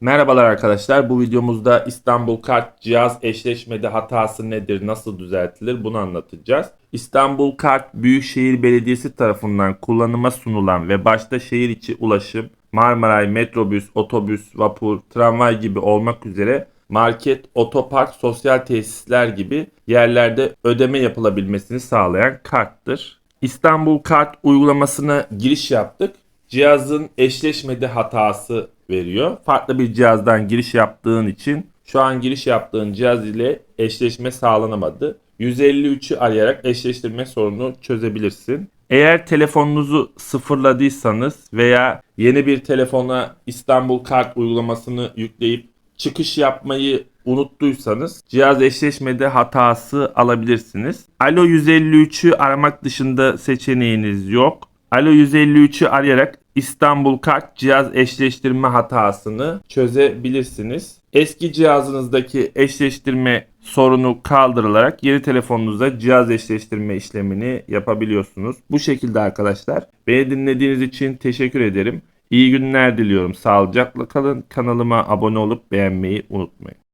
Merhabalar arkadaşlar. Bu videomuzda İstanbul Kart cihaz eşleşmede hatası nedir, nasıl düzeltilir bunu anlatacağız. İstanbul Kart Büyükşehir Belediyesi tarafından kullanıma sunulan ve başta şehir içi ulaşım, Marmaray, metrobüs, otobüs, vapur, tramvay gibi olmak üzere market, otopark, sosyal tesisler gibi yerlerde ödeme yapılabilmesini sağlayan karttır. İstanbul Kart uygulamasına giriş yaptık. Cihazın eşleşmede hatası veriyor. Farklı bir cihazdan giriş yaptığın için şu an giriş yaptığın cihaz ile eşleşme sağlanamadı. 153'ü arayarak eşleştirme sorununu çözebilirsin. Eğer telefonunuzu sıfırladıysanız veya yeni bir telefona İstanbul Kart uygulamasını yükleyip çıkış yapmayı unuttuysanız cihaz eşleşmede hatası alabilirsiniz. Alo 153'ü aramak dışında seçeneğiniz yok. Alo 153'ü arayarak İstanbul Kart cihaz eşleştirme hatasını çözebilirsiniz. Eski cihazınızdaki eşleştirme sorunu kaldırılarak yeni telefonunuzda cihaz eşleştirme işlemini yapabiliyorsunuz. Bu şekilde arkadaşlar. Beni dinlediğiniz için teşekkür ederim. İyi günler diliyorum. Sağlıcakla kalın. Kanalıma abone olup beğenmeyi unutmayın.